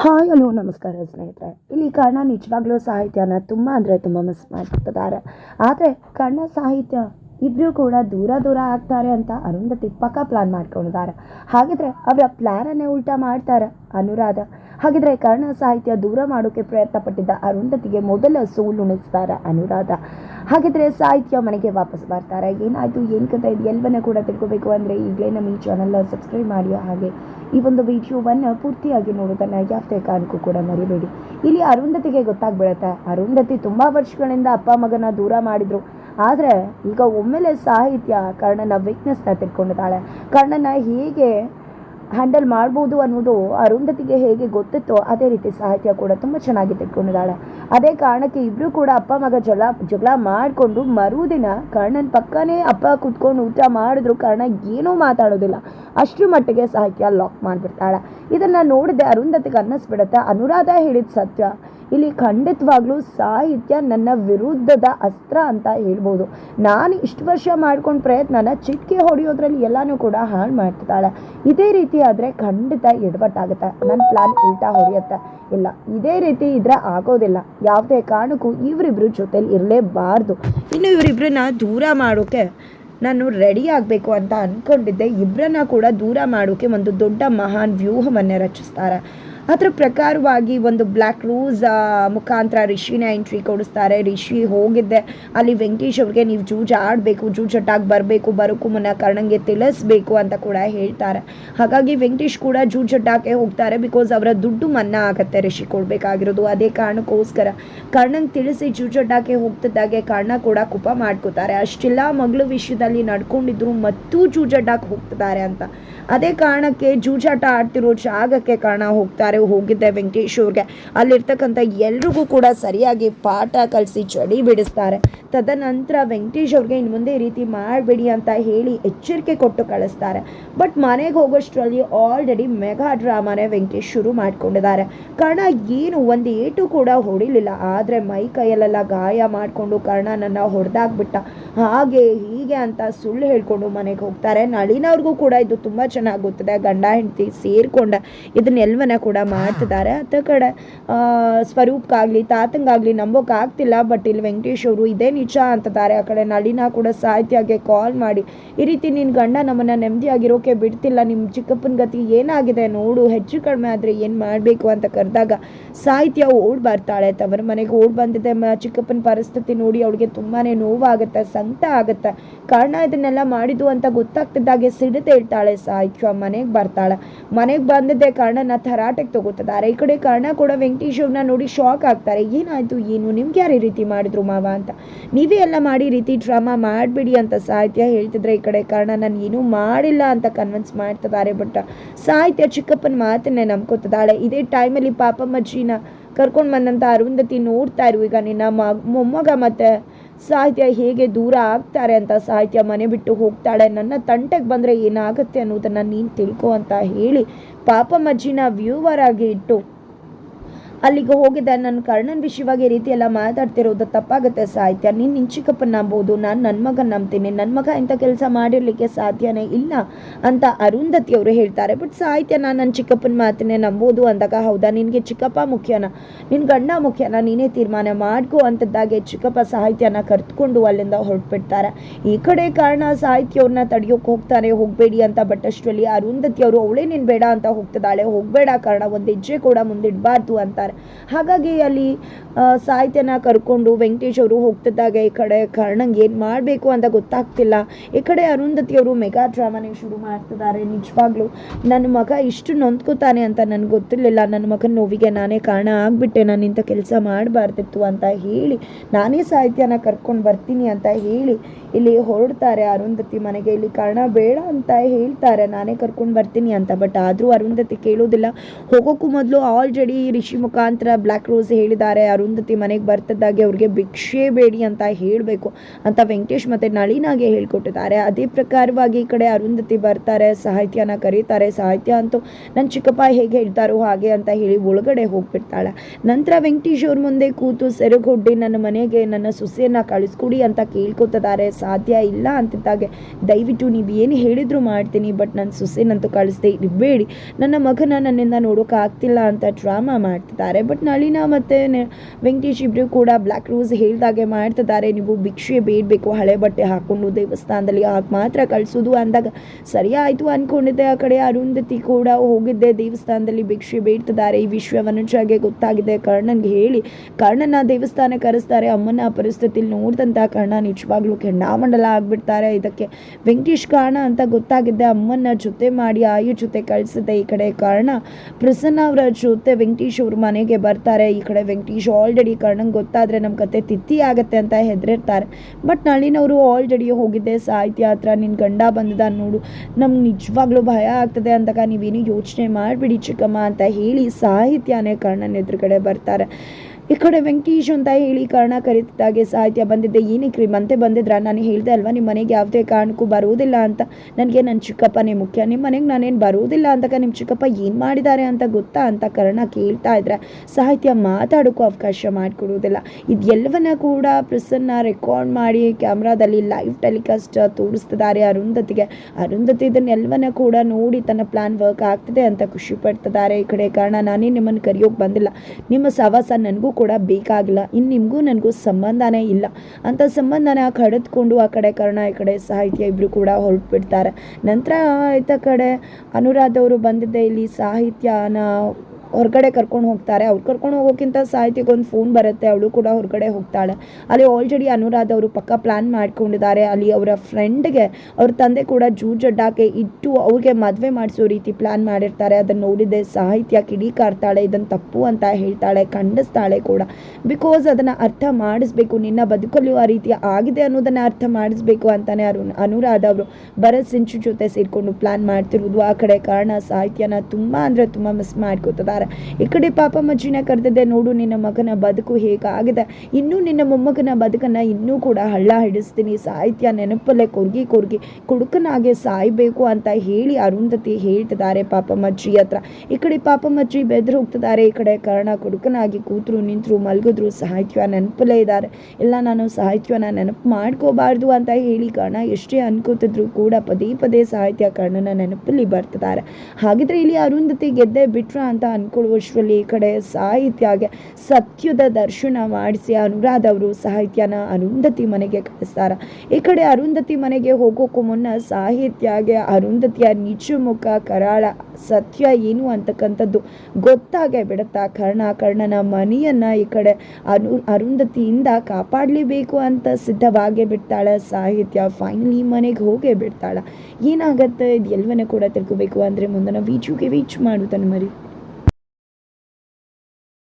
Hi, hello, ನಮಸ್ಕಾರ ಸ್ನೇಹಿತರೆ. ಇಲ್ಲಿ ಕನ್ನಡ ನಿಜವಾಗ್ಲೂ ಸಾಹಿತ್ಯನ ತುಂಬ ಅಂದರೆ ತುಂಬ ಮಿಸ್ ಮಾಡ್ತಿದ್ದಾರೆ. ಆದರೆ ಕನ್ನಡ ಸಾಹಿತ್ಯ ಇಬ್ಬರೂ ಕೂಡ ದೂರ ದೂರ ಆಗ್ತಾರೆ ಅಂತ ಅರುಂಧತಿ ಪಕ್ಕ ಪ್ಲಾನ್ ಮಾಡ್ಕೊಂಡಿದ್ದಾರೆ. ಹಾಗಿದ್ರೆ ಅವರ ಪ್ಲಾನನ್ನೇ ಉಲ್ಟಾ ಮಾಡ್ತಾರೆ ಅನುರಾಧ. ಹಾಗಿದ್ರೆ ಕನ್ನಡ ಸಾಹಿತ್ಯ ದೂರ ಮಾಡೋಕೆ ಪ್ರಯತ್ನ ಪಟ್ಟಿದ್ದ ಅರುಂಧತಿಗೆ ಮೊದಲ ಸೋಲುಣಿಸ್ತಾರೆ ಅನುರಾಧ. ಹಾಗಿದ್ರೆ ಸಾಹಿತ್ಯ ಮನೆಗೆ ವಾಪಸ್ ಬರ್ತಾರೆ. ಏನಾಯಿತು? ಏನು ಕಥೆ ಇದು? ಎಲ್ಲವನ್ನ ಕೂಡ ತಿಳ್ಕೊಬೇಕು ಅಂದರೆ ಈಗಲೇ ನಮ್ಮ ಈ ಚಾನಲ್ ಸಬ್ಸ್ಕ್ರೈಬ್ ಮಾಡಿ. ಹಾಗೆ ಈ ಒಂದು ವಿಡಿಯೋವನ್ನು ಪೂರ್ತಿಯಾಗಿ ನೋಡೋದನ್ನು ಯಾವುದೇ ಕಾರಣಕ್ಕೂ ಕೂಡ ಮರಿಬೇಡಿ. ಇಲ್ಲಿ ಅರುಂಧತಿಗೆ ಗೊತ್ತಾಗ್ಬಿಡುತ್ತೆ. ಅರುಂಧತಿ ತುಂಬ ವರ್ಷಗಳಿಂದ ಅಪ್ಪ ಮಗನ ದೂರ ಮಾಡಿದ್ರು. ಆದರೆ ಈಗ ಒಮ್ಮೆಲೆ ಸಾಹಿತ್ಯ ಕರ್ಣನ ವೀಕ್ನೆಸ್ನ ತಿಳ್ಕೊಂಡಿದ್ದಾಳೆ. ಕರ್ಣನ ಹೇಗೆ ಹ್ಯಾಂಡಲ್ ಮಾಡ್ಬೋದು ಅನ್ನೋದು ಅರುಂಧತಿಗೆ ಹೇಗೆ ಗೊತ್ತಿತ್ತೋ ಅದೇ ರೀತಿ ಸಾಹಿತ್ಯ ಕೂಡ ತುಂಬ ಚೆನ್ನಾಗಿ ತೆಗೆದುಕೊಂಡಿದ್ದಾಳೆ ಅದೇ ಕಾರಣಕ್ಕೆ ಇಬ್ಬರು ಕೂಡ ಅಪ್ಪ ಮಗ ಜಗಳ ಜಗಳ ಮಾಡಿಕೊಂಡು ಮರುದಿನ ಕರ್ಣನ ಪಕ್ಕನೇ ಅಪ್ಪ ಕುತ್ಕೊಂಡು ಊಟ ಮಾಡಿದ್ರು. ಕರ್ಣ ಏನೂ ಮಾತಾಡೋದಿಲ್ಲ. ಅಷ್ಟರ ಮಟ್ಟಿಗೆ ಸಾಹಿತ್ಯ ಲಾಕ್ ಮಾಡಿಬಿಡ್ತಾಳೆ. ಇದನ್ನು ನೋಡಿದೆ ಅರುಂಧತಿಗೆ ಅನ್ನಿಸ್ಬಿಡುತ್ತೆ. ಅನುರಾಧ ಹೇಳಿದ ಸತ್ಯ ಇಲ್ಲಿ ಖಂಡಿತವಾಗ್ಲೂ ಸಾಹಿತ್ಯ ನನ್ನ ವಿರುದ್ಧದ ಅಸ್ತ್ರ ಅಂತ ಹೇಳ್ಬೋದು. ನಾನು ಇಷ್ಟು ವರ್ಷ ಮಾಡ್ಕೊಂಡು ಪ್ರಯತ್ನನ ಚಿಟ್ಕೆ ಹೊಡೆಯೋದ್ರಲ್ಲಿ ಎಲ್ಲನೂ ಕೂಡ ಹಾಳು ಮಾಡ್ತಿದ್ದಾಳೆ. ಇದೇ ರೀತಿ ಆದರೆ ಖಂಡಿತ ಎಡವಟ್ಟಾಗುತ್ತೆ ನನ್ನ ಪ್ಲಾನ್ ಉಲ್ಟಾ ಹೊಡೆಯುತ್ತೆ. ಇಲ್ಲ, ಇದೇ ರೀತಿ ಇದ್ರೆ ಆಗೋದಿಲ್ಲ. ಯಾವುದೇ ಕಾರಣಕ್ಕೂ ಇವರಿಬ್ರು ಜೊತೆಲಿ ಇರಲೇಬಾರ್ದು. ಇನ್ನು ಇವರಿಬ್ರನ್ನ ದೂರ ಮಾಡೋಕ್ಕೆ ನಾನು ರೆಡಿ ಆಗಬೇಕು ಅಂತ ಅಂದ್ಕೊಂಡಿದ್ದೆ ಇಬ್ಬರನ್ನ ಕೂಡ ದೂರ ಮಾಡೋಕ್ಕೆ ಒಂದು ದೊಡ್ಡ ಮಹಾನ್ ವ್ಯೂಹವನ್ನೇ ರಚಿಸ್ತಾರೆ. ಅದರ ಪ್ರಕಾರವಾಗಿ ಒಂದು ಬ್ಲ್ಯಾಕ್ ರೂಸ್ ಮುಖಾಂತರ ರಿಷಿನ ಎಂಟ್ರಿ ಕೊಡಿಸ್ತಾರೆ. ರಿಷಿ ಹೋಗಿದ್ದೆ. ಅಲ್ಲಿ ವೆಂಕಟೇಶ್ ಅವ್ರಿಗೆ ನೀವು ಜೂಜ್ ಆಡಬೇಕು ಜೂಜಟ್ಟಾಗಿ ಬರಬೇಕು ಬರೋಕ್ಕೂ ಮುನ್ನ ಕರ್ಣಂಗೆ ತಿಳಿಸ್ಬೇಕು ಅಂತ ಕೂಡ ಹೇಳ್ತಾರೆ. ಹಾಗಾಗಿ ವೆಂಕಟೇಶ್ ಕೂಡ ಜೂಜಟ್ಟಾಕೆ ಹೋಗ್ತಾರೆ ಬಿಕಾಸ್ ಅವರ ದುಡ್ಡು ಮನ್ನಾ ಆಗುತ್ತೆ ರಿಷಿ ಕೊಡಬೇಕಾಗಿರೋದು. ಅದೇ ಕಾರಣಕ್ಕೋಸ್ಕರ ಕರ್ಣಂಗೆ ತಿಳಿಸಿ ಜೂಜಟ್ಟಾಕೆ ಹೋಗ್ತಿದ್ದಾಗೆ ಕರ್ಣ ಕೂಡ ಕುಪ ಮಾಡ್ಕೋತಾರೆ. ಅಷ್ಟೆಲ್ಲ ಮಗಳು ವಿಷಯದಲ್ಲಿ ನಡ್ಕೊಂಡಿದ್ರು ಮತ್ತು ಜೂಜಟ್ಟಾಕೆ ಹೋಗ್ತಿದ್ದಾರೆ ಅಂತ. ಅದೇ ಕಾರಣಕ್ಕೆ ಜೂಜಾಟ ಆಡ್ತಿರೋ ಜಾಗಕ್ಕೆ ಕರ್ಣ ಹೋಗ್ತಾರೆ. ಹೋಗಿದ್ದೆ ವೆಂಕಟೇಶ್ ಅವ್ರಿಗೆ ಅಲ್ಲಿರ್ತಕ್ಕಂಥ ಎಲ್ರಿಗೂ ಕೂಡ ಸರಿಯಾಗಿ ಪಾಠ ಕಲಿಸಿ ಚಡಿ ಬಿಡಿಸ್ತಾರೆ. ತದನಂತರ ವೆಂಕಟೇಶ್ ಅವ್ರಿಗೆ ಇನ್ನು ಮುಂದೆ ರೀತಿ ಮಾಡಬೇಡಿ ಅಂತ ಹೇಳಿ ಎಚ್ಚರಿಕೆ ಕೊಟ್ಟು ಕಳಿಸ್ತಾರೆ. ಬಟ್ ಮನೆಗೆ ಹೋಗೋಷ್ಟರಲ್ಲಿ ಆಲ್ರೆಡಿ ಮೆಗಾ ಡ್ರಾಮಾನೇ ವೆಂಕಟೇಶ್ ಶುರು ಮಾಡ್ಕೊಂಡಿದ್ದಾರೆ. ಕರ್ಣ ಏನು ಒಂದು ಏಟು ಕೂಡ ಹೊಡಿಲಿಲ್ಲ. ಆದರೆ ಮೈ ಕೈಯಲ್ಲೆಲ್ಲ ಗಾಯ ಮಾಡಿಕೊಂಡು ಕರ್ಣನನ್ನ ಹೊಡೆದಾಗ್ಬಿಟ್ಟ. ಹಾಗೆ ಹೀಗೆ ಅಂತ ಸುಳ್ಳು ಹೇಳ್ಕೊಂಡು ಮನೆಗೆ ಹೋಗ್ತಾರೆ. ನಳಿನವ್ರಿಗೂ ಕೂಡ ಇದು ತುಂಬ ಚೆನ್ನಾಗಿ ಗೊತ್ತಿದೆ. ಗಂಡ ಹೆಂಡತಿ ಸೇರಿಕೊಂಡ ಇದನ್ನೆಲ್ವನ ಕೂಡ ಮಾಡ್ತಿದ್ದಾರೆ. ಅತ್ತ ಕಡೆ ಆ, ತಾತಂಗಾಗಲಿ ನಂಬೋಕ್ಕಾಗ್ತಿಲ್ಲ ಬಟ್ ಇಲ್ಲಿ ವೆಂಕಟೇಶ್ ಅವರು ಇದೇ ನಿಜ ಅಂತಿದ್ದಾರೆ. ಆ ಕಡೆ ನಳಿನ ಕೂಡ ಸಾಹಿತ್ಯಗೆ ಕಾಲ್ ಮಾಡಿ ಈ ರೀತಿ ನಿನ್ನ ಗಂಡ ನಮ್ಮನ್ನು ನೆಮ್ಮದಿಯಾಗಿರೋಕೆ ಬಿಡ್ತಿಲ್ಲ ನಿಮ್ಮ ಚಿಕ್ಕಪ್ಪನ ಗತಿ ಏನಾಗಿದೆ ನೋಡು ಹೆಚ್ಚು ಕಡಿಮೆ ಆದರೆ ಏನು ಮಾಡಬೇಕು ಅಂತ ಕರೆದಾಗ ಸಾಹಿತ್ಯ ಓಡ್ ಬರ್ತಾಳೆ. ತವರ ಮನೆಗೆ ಓಡ್ ಬಂದಿದೆ ಚಿಕ್ಕಪ್ಪನ ಪರಿಸ್ಥಿತಿ ನೋಡಿ ಅವಳಿಗೆ ತುಂಬಾ ನೋವಾಗುತ್ತೆ ಸಂಕಟ ಆಗುತ್ತೆ. ಕಾರಣ ಇದನ್ನೆಲ್ಲ ಮಾಡಿದ್ದು ಅಂತ ಗೊತ್ತಾಗ್ತಿದ್ದಾಗೆ ಸಿಡಿತೇಳ್ತಾಳೆ ಸಾಹಿತ್ಯ ಮನೆಗೆ ಬರ್ತಾಳೆ. ಮನೆಗೆ ಬಂದಿದ್ದೆ ಕರ್ಣನ ಥರಾಟೆಗೆ ತಗೋತಿದ್ದಾರೆ ಈ ಕಡೆ ಕರ್ಣ ಕೂಡ ವೆಂಕಟೇಶ್ ನೋಡಿ ಶಾಕ್ ಆಗ್ತಾರೆ. ಏನಾಯ್ತು, ಏನು, ನಿಮ್ಗೆ ಯಾರು ಈ ರೀತಿ ಮಾಡಿದ್ರು ಮಾವ ಅಂತ? ನೀವೇ ಎಲ್ಲ ಮಾಡಿ ರೀತಿ ಡ್ರಾಮಾ ಮಾಡಿಬಿಡಿ ಅಂತ ಸಾಹಿತ್ಯ ಹೇಳ್ತಿದ್ರೆ ಈ ಕಡೆ ಕರ್ಣ ನಾನು ಏನೂ ಮಾಡಿಲ್ಲ ಅಂತ ಕನ್ವಿನ್ಸ್ ಮಾಡ್ತಿದ್ದಾರೆ ಬಟ್ ಸಾಹಿತ್ಯ ಚಿಕ್ಕಪ್ಪನ ಮಾತನ್ನೇ ನಂಬ್ಕೊತಿದ್ದಾಳೆ ಇದೇ ಟೈಮಲ್ಲಿ ಪಾಪಮ್ಮಜ್ಜಿನ ಕರ್ಕೊಂಡು ಬಂದಂಥ ಅರುಂಧತಿ ನೋಡ್ತಾ ಇರು ಈಗ ನಿನ್ನ ಮಗ, ಮೊಮ್ಮಗ ಮತ್ತೆ ಸಾಹಿತ್ಯ ಹೇಗೆ ದೂರ ಆಗ್ತಾರೆ ಅಂತ ಸಾಹಿತ್ಯ ಮನೆ ಬಿಟ್ಟು ಹೋಗ್ತಾಳೆ. ನನ್ನ ತಂಟೆಗೆ ಬಂದರೆ ಏನಾಗುತ್ತೆ ಅನ್ನೋದನ್ನು ನೀನು ತಿಳ್ಕೊ ಅಂತ ಹೇಳಿ ಪಾಪಮ್ಮಜ್ಜಿನ ವ್ಯೂವರ್ ಆಗಿ ಇಟ್ಟು ಅಲ್ಲಿಗೆ ಹೋಗಿದ್ದೆ ನನ್ನ ಕರ್ಣನ ವಿಷಯವಾಗಿ ಈ ರೀತಿ ಎಲ್ಲ ಮಾತಾಡ್ತಿರೋದು ತಪ್ಪಾಗುತ್ತೆ ಸಾಹಿತ್ಯ. ನೀನು ನಿನ್ನ ಚಿಕ್ಕಪ್ಪನ ನಂಬೋದು, ನಾನು ನನ್ನ ಮಗ ನಂಬ್ತೀನಿ ನನ್ನ ಮಗ ಇಂಥ ಕೆಲಸ ಮಾಡಿರಲಿಕ್ಕೆ ಸಾಧ್ಯನೇ ಇಲ್ಲ ಅಂತ ಅರುಂಧತಿ ಅವರು ಹೇಳ್ತಾರೆ. ಬಟ್ ಸಾಹಿತ್ಯ, ನಾನು ನನ್ನ ಚಿಕ್ಕಪ್ಪನ ಮಾತನ್ನೇ ನಂಬೋದು ಅಂದಾಗ ಹೌದಾ? ನಿನಗೆ ಚಿಕ್ಕಪ್ಪ ಮುಖ್ಯನಾ ನಿನ್ನ ಗಂಡ ಮುಖ್ಯನಾ, ನೀನೇ ತೀರ್ಮಾನ ಮಾಡ್ಕೊ ಅಂತದ್ದಾಗೆ ಚಿಕ್ಕಪ್ಪ ಸಾಹಿತ್ಯನ ಕರ್ತ್ಕೊಂಡು ಅಲ್ಲಿಂದ ಹೊರಟ್ಬಿಡ್ತಾರೆ. ಈ ಕಡೆ ಕಾರಣ ಸಾಹಿತ್ಯವ್ರನ್ನ ತಡೆಯೋಕೆ ಹೋಗ್ತಾರೆ, ಹೋಗಬೇಡಿ ಅಂತ. ಬಟ್ ಅಷ್ಟರಲ್ಲಿ ಅರುಂಧತಿ ಅವರು, ಅವಳೇ ನೀನು ಬೇಡ ಅಂತ ಹೋಗ್ತಿದ್ದಾಳೆ. ಹೋಗಬೇಡ ಕಾರಣ, ಒಂದು ಹೆಜ್ಜೆ ಕೂಡ ಮುಂದಿಡಬಾರ್ದು ಅಂತಾರೆ. ಹಾಗಾಗಿ ಅಲ್ಲಿ ಸಾಹಿತ್ಯನ ಕರ್ಕೊಂಡು ವೆಂಕಟೇಶ್ ಅವರು ಹೋಗ್ತಿದ್ದಾಗ ಈ ಕಡೆ ಕರ್ಣಂಗೆ ಏನು ಮಾಡಬೇಕು ಅಂತ ಗೊತ್ತಾಗ್ತಿಲ್ಲ. ಈ ಕಡೆ ಅರುಂಧತಿ ಅವರು ಮೆಗಾ ಡ್ರಾಮಾನೇ ಶುರು ಮಾಡ್ತಿದ್ದಾರೆ. ನಿಜವಾಗ್ಲೂ ನನ್ನ ಮಗ ಇಷ್ಟು ನೊಂದ್ಕೋತಾನೆ ಅಂತ ನನಗೆ ಗೊತ್ತಿರಲಿಲ್ಲ. ನನ್ನ ಮಗನ ನೋವಿಗೆ ನಾನೇ ಕಾರಣ ಆಗಿಬಿಟ್ಟೆ. ನಾನು ಇಂಥ ಕೆಲಸ ಮಾಡಬಾರ್ದಿತ್ತು ಅಂತ ಹೇಳಿ, ನಾನೇ ಸಾಹಿತ್ಯನ ಕರ್ಕೊಂಡು ಬರ್ತೀನಿ ಅಂತ ಹೇಳಿ ಇಲ್ಲಿ ಹೊರಡ್ತಾರೆ ಅರುಂಧತಿ ಮನೆಗೆ. ಇಲ್ಲಿ ಕಾರಣ ಬೇಡ ಅಂತ ಹೇಳ್ತಾರೆ. ನಾನೇ ಕರ್ಕೊಂಡು ಬರ್ತೀನಿ ಅಂತ. ಬಟ್ ಆದರೂ ಅರುಂಧತಿ ಕೇಳೋದಿಲ್ಲ. ಹೋಗೋಕ್ಕೂ ಮೊದಲು ಆಲ್ರೆಡಿ ರಿಷಿ ಮುಖಾಂತರ ಬ್ಲ್ಯಾಕ್ ರೋಸ್ ಹೇಳಿದ್ದಾರೆ, ಅರುಂಧತಿ ಮನೆಗೆ ಬರ್ತದಾಗೆ ಅವ್ರಿಗೆ ಭಿಕ್ಷೆ ಬೇಡಿ ಅಂತ ಹೇಳಬೇಕು ಅಂತ ವೆಂಕಟೇಶ್ ಮತ್ತು ನಳಿನಾಗೆ ಹೇಳ್ಕೊಟ್ಟಿದ್ದಾರೆ. ಅದೇ ಪ್ರಕಾರವಾಗಿ ಈ ಕಡೆ ಅರುಂಧತಿ ಬರ್ತಾರೆ, ಸಾಹಿತ್ಯನ ಕರೀತಾರೆ. ಸಾಹಿತ್ಯ ಅಂತೂ ನನ್ನ ಚಿಕ್ಕಪ್ಪ ಹೇಗೆ ಹೇಳ್ತಾರೋ ಹಾಗೆ ಅಂತ ಹೇಳಿ ಒಳಗಡೆ ಹೋಗ್ಬಿಡ್ತಾಳೆ. ನಂತರ ವೆಂಕಟೇಶ್ ಅವ್ರ ಮುಂದೆ ಕೂತು, ಸೆರೆಗೊಡ್ಡಿ ನನ್ನ ಮನೆಗೆ ನನ್ನ ಸೊಸೆಯನ್ನು ಕಳಿಸ್ಕೊಡಿ ಅಂತ ಕೇಳ್ಕೊತಿದ್ದಾರೆ. ಸಾಧ್ಯ ಇಲ್ಲ ಅಂತಿದ್ದಾಗೆ, ದಯವಿಟ್ಟು ನೀವು ಏನು ಹೇಳಿದ್ರು ಮಾಡ್ತೀನಿ, ಬಟ್ ನನ್ನ ಸೊಸೆನಂತೂ ಕಳಿಸ್ದೆ ಇರಬೇಡಿ. ನನ್ನ ಮಗನ ನನ್ನಿಂದ ನೋಡೋಕೆ ಆಗ್ತಿಲ್ಲ ಅಂತ ಡ್ರಾಮಾ ಮಾಡ್ತಿದ್ದಾರೆ. ಬಟ್ ನಳಿನ ಮತ್ತು ವೆಂಕಟೇಶ್ ಇಬ್ಬರು ಕೂಡ ಬ್ಲ್ಯಾಕ್ ರೋಸ್ ಹೇಳ್ದಾಗೆ ಮಾಡ್ತಿದ್ದಾರೆ. ನೀವು ಭಿಕ್ಷೆ ಬೇಡಬೇಕು, ಹಳೆ ಬಟ್ಟೆ ಹಾಕೊಂಡು ದೇವಸ್ಥಾನದಲ್ಲಿ ಆಗ ಮಾತ್ರ ಕಳಿಸೋದು ಅಂದಾಗ ಸರಿ ಆಯಿತು ಅಂದ್ಕೊಂಡಿದ್ದೆ ಆ ಕಡೆ. ಅರುಂಧತಿ ಕೂಡ ಹೋಗಿದ್ದೆ, ದೇವಸ್ಥಾನದಲ್ಲಿ ಭಿಕ್ಷೆ ಬೇಡ್ತಿದ್ದಾರೆ. ಈ ವಿಷಯ ಮನುಷ್ಯಗೆ ಗೊತ್ತಾಗಿದೆ. ಕರ್ಣನ್ಗೆ ಹೇಳಿ ಕರ್ಣನ ದೇವಸ್ಥಾನ ಕರೆಸ್ತಾರೆ. ಅಮ್ಮನ ಪರಿಸ್ಥಿತಿಲಿ ನೋಡಿದಂಥ ಕರ್ಣ ನಿಜವಾಗ್ಲೂ ಕೆಂಡಾಮಂಡಲ ಆಗಿಬಿಡ್ತಾರೆ. ಇದಕ್ಕೆ ವೆಂಕಟೇಶ್ ಕಾರಣ ಅಂತ ಗೊತ್ತಾಗಿದ್ದೆ ಅಮ್ಮನ ಜೊತೆ ಮಾಡಿ, ಆಯು ಜೊತೆ ಕಳಿಸಿದ್ದೆ ಈ ಕಡೆ. ಕಾರಣ, ಪ್ರಸನ್ನ ಅವರ ಜೊತೆ ವೆಂಕಟೇಶ್ ಅವ್ರ ಮನೆಗೆ ಬರ್ತಾರೆ. ಈ ಕಡೆ ವೆಂಕಟೇಶ್ ಆಲ್ರೆಡಿ ಕರ್ಣಂಗೆ ಗೊತ್ತಾದರೆ ನಮ್ಮ ಕತೆ ತಿತ್ತಿ ಆಗತ್ತೆ ಅಂತ ಹೆದರಿರ್ತಾರೆ. ಬಟ್ ನಳಿನವರು ಆಲ್ರೆಡಿ ಹೋಗಿದ್ದೆ ಸಾಹಿತ್ಯ ಹತ್ರ. ನಿನ್ನ ಗಂಡ ಬಂದದ ನೋಡು. ನಮ್ಗೆ ನಿಜವಾಗ್ಲೂ ಭಯ ಆಗ್ತದೆ ಅಂದಾಗ ನೀವೇನು ಯೋಚನೆ ಮಾಡಿಬಿಡಿ ಚಿಕ್ಕಮ್ಮ ಅಂತ ಹೇಳಿ ಸಾಹಿತ್ಯನೇ ಕರ್ಣನ ಎದುರುಗಡೆ ಬರ್ತಾರೆ. ಈ ಕಡೆ ವೆಂಕಟೇಶ್ ಅಂತ ಹೇಳಿ ಕರ್ಣ ಕರೀತಿದ್ದಾಗೆ ಸಾಹಿತ್ಯ ಬಂದಿದ್ದೆ ಏನಕ್ಕೆ ರೀ ಮತ್ತೆ ಬಂದಿದ್ರ? ನಾನು ಹೇಳಿದೆ ಅಲ್ವಾ ನಿಮ್ಮ ಮನೆಗೆ ಯಾವುದೇ ಕಾರಣಕ್ಕೂ ಬರುವುದಿಲ್ಲ ಅಂತ. ನನಗೆ ನನ್ನ ಚಿಕ್ಕಪ್ಪನೇ ಮುಖ್ಯ. ನಿಮ್ಮ ಮನೆಗೆ ನಾನೇನು ಬರುವುದಿಲ್ಲ ಅಂತಕ ನಿಮ್ಮ ಚಿಕ್ಕಪ್ಪ ಏನು ಮಾಡಿದ್ದಾರೆ ಅಂತ ಗೊತ್ತಾ ಅಂತ ಕರ್ಣ ಕೇಳ್ತಾ ಇದ್ರೆ, ಸಾಹಿತ್ಯ ಮಾತಾಡೋಕ್ಕೂ ಅವಕಾಶ ಮಾಡಿಕೊಡುವುದಿಲ್ಲ. ಇದೆಲ್ಲವನ್ನ ಕೂಡ ಪ್ರಸನ್ನ ರೆಕಾರ್ಡ್ ಮಾಡಿ ಕ್ಯಾಮ್ರಾದಲ್ಲಿ ಲೈವ್ ಟೆಲಿಕಾಸ್ಟ್ ತೋರಿಸ್ತಿದ್ದಾರೆ ಅರುಂಧತಿಗೆ. ಅರುಂಧತಿ ಇದನ್ನೆಲ್ಲವನ್ನ ಕೂಡ ನೋಡಿ ತನ್ನ ಪ್ಲಾನ್ ವರ್ಕ್ ಆಗ್ತಿದೆ ಅಂತ ಖುಷಿ ಪಡ್ತಿದ್ದಾರೆ ಈ ಕಡೆ. ಕಾರಣ ನಾನೇ ನಿಮ್ಮನ್ನು ಕರೆಯೋಕೆ ಬಂದಿಲ್ಲ. ನಿಮ್ಮ ಸಹವಾಸ ನನಗೂ ಕೂಡ ಬೇಕಾಗಿಲ್ಲ. ಇನ್ನು ನಿಮಗೂ ನನಗೂ ಸಂಬಂಧನೇ ಇಲ್ಲ. ಅಂತ ಸಂಬಂಧನ ಕಡಿದುಕೊಂಡು ಆ ಕಡೆ ಕರ್ಣ, ಈ ಕಡೆ ಸಾಹಿತ್ಯ ಇಬ್ಬರು ಕೂಡ ಹೊರಟ್ಬಿಡ್ತಾರೆ. ನಂತರ ಆಯ್ತ ಕಡೆ ಅನುರಾಧ ಅವರು ಬಂದಿದ್ದೆ ಇಲ್ಲಿ ಸಾಹಿತ್ಯನ ಹೊರಗಡೆ ಕರ್ಕೊಂಡು ಹೋಗ್ತಾರೆ. ಅವ್ರು ಕರ್ಕೊಂಡು ಹೋಗೋಕ್ಕಿಂತ ಸಾಹಿತಿಗೊಂದು ಫೋನ್ ಬರುತ್ತೆ, ಅವಳು ಕೂಡ ಹೊರಗಡೆ ಹೋಗ್ತಾಳೆ. ಅಲ್ಲಿ ಆಲ್ರೆಡಿ ಅನುರಾಧ ಅವರು ಪಕ್ಕ ಪ್ಲ್ಯಾನ್ ಮಾಡ್ಕೊಂಡಿದ್ದಾರೆ. ಅಲ್ಲಿ ಅವರ ಫ್ರೆಂಡ್ಗೆ ಅವ್ರ ತಂದೆ ಕೂಡ ಜೂಜಡ್ಡಾಕೆ ಇಟ್ಟು ಅವ್ರಿಗೆ ಮದುವೆ ಮಾಡಿಸೋ ರೀತಿ ಪ್ಲ್ಯಾನ್ ಮಾಡಿರ್ತಾರೆ. ಅದನ್ನು ನೋಡಿದೆ ಸಾಹಿತ್ಯ ಕಿಡಿಕಾರ್ತಾಳೆ ಇದನ್ನು ತಪ್ಪು ಅಂತ ಹೇಳ್ತಾಳೆ, ಖಂಡಿಸ್ತಾಳೆ ಕೂಡ. ಬಿಕಾಸ್ ಅದನ್ನು ಅರ್ಥ ಮಾಡಿಸ್ಬೇಕು, ನಿನ್ನ ಬದುಕಲ್ಲೂ ಆ ರೀತಿ ಆಗಿದೆ ಅನ್ನೋದನ್ನು ಅರ್ಥ ಮಾಡಿಸ್ಬೇಕು ಅಂತಲೇ ಅರು ಅನುರಾಧ ಅವರು ಭರತ್ ಸಿಂಚು ಜೊತೆ ಸೇರಿಕೊಂಡು ಪ್ಲ್ಯಾನ್ ಮಾಡ್ತಿರೋದು ಆ ಕಡೆ. ಕಾರಣ ಸಾಹಿತ್ಯನ ತುಂಬ ಅಂದರೆ ತುಂಬ ಮಿಸ್ ಮಾಡ್ಕೋತಿದ್ದಾರೆ. ಈ ಕಡೆ ಪಾಪ ಮಜ್ಜಿನ ಕರೆದಿದ್ದೆ ನೋಡು, ನಿನ್ನ ಮಗನ ಬದುಕು ಹೇಗಾಗಿದೆ? ಇನ್ನೂ ನಿನ್ನ ಮೊಮ್ಮಗನ ಬದುಕನ್ನು ಇನ್ನೂ ಕೂಡ ಹಳ್ಳ ಹಿಡಿಸ್ತೀನಿ ಸಾಹಿತ್ಯ ನೆನಪಲ್ಲೇ ಕೊರ್ಗಿ ಕೊರ್ಗಿ ಕುಡುಕನಾಗೆ ಸಾಯ್ಬೇಕು ಅಂತ ಹೇಳಿ ಅರುಂಧತಿ ಹೇಳ್ತಿದ್ದಾರೆ ಪಾಪ ಮಜ್ಜಿ ಹತ್ರ. ಈ ಕಡೆ ಪಾಪ ಮಜ್ಜಿ ಬೆದ್ರು ಹೋಗ್ತಿದ್ದಾರೆ. ಈ ಕಡೆ ಕರ್ಣ ಕುಡುಕನಾಗಿ ಕೂತರು, ನಿಂತರು, ಮಲಗಿದ್ರು, ಸಾಹಿತ್ಯ ನೆನಪಲ್ಲೇ ಇದ್ದಾರೆ. ಇಲ್ಲ, ನಾನು ಸಾಹಿತ್ಯನ ನೆನಪು ಮಾಡ್ಕೋಬಾರ್ದು ಅಂತ ಹೇಳಿ ಕರ್ಣ ಎಷ್ಟೇ ಅನ್ಕೋತಿದ್ರು ಕೂಡ ಪದೇ ಪದೇ ಸಾಹಿತ್ಯ ಕರ್ಣನ ನೆನಪಲ್ಲಿ ಬರ್ತಿದ್ದಾರೆ. ಹಾಗಿದ್ರೆ ಇಲ್ಲಿ ಅರುಂಧತಿ ಗೆದ್ದೆ ಬಿಟ್ರ ಅಂತ ಅನ್ಕೊಳ್ಳುವಷ್ಟರಲ್ಲಿ ಈ ಕಡೆ ಸಾಹಿತ್ಯಗೆ ಸತ್ಯದ ದರ್ಶನ ಮಾಡಿಸಿ ಅನುರಾಧ ಅವರು ಸಾಹಿತ್ಯನ ಅರುಂಧತಿ ಮನೆಗೆ ಕಳಿಸ್ತಾರ. ಈ ಕಡೆ ಅರುಂಧತಿ ಮನೆಗೆ ಹೋಗೋಕ್ಕೂ ಮುನ್ನ ಸಾಹಿತ್ಯಗೆ ಅರುಂಧತಿಯ ನಿಜ ಮುಖ, ಕರಾಳ, ಸತ್ಯ ಏನು ಅಂತಕ್ಕಂಥದ್ದು ಗೊತ್ತಾಗೇ ಬಿಡುತ್ತಾ. ಕರ್ಣ ಕರ್ಣನ ಮನೆಯನ್ನ ಈ ಕಡೆ ಅನು, ಅರುಂಧತಿಯಿಂದ ಕಾಪಾಡಲೇಬೇಕು ಅಂತ ಸಿದ್ಧವಾಗೇ ಬಿಡ್ತಾಳೆ. ಸಾಹಿತ್ಯ ಫೈನಲಿ ಮನೆಗೆ ಹೋಗೇ ಬಿಡ್ತಾಳೆ. ಏನಾಗತ್ತೆ? ಇದು ಎಲ್ಲವನ್ನೂ ಕೂಡ ತಿಳ್ಕೋಬೇಕು ಅಂದರೆ ಮುಂದಿನ ವೀಚುಗೆ ವೀಚ್ ಮಾಡುತ್ತಾನೆ ಮರಿ.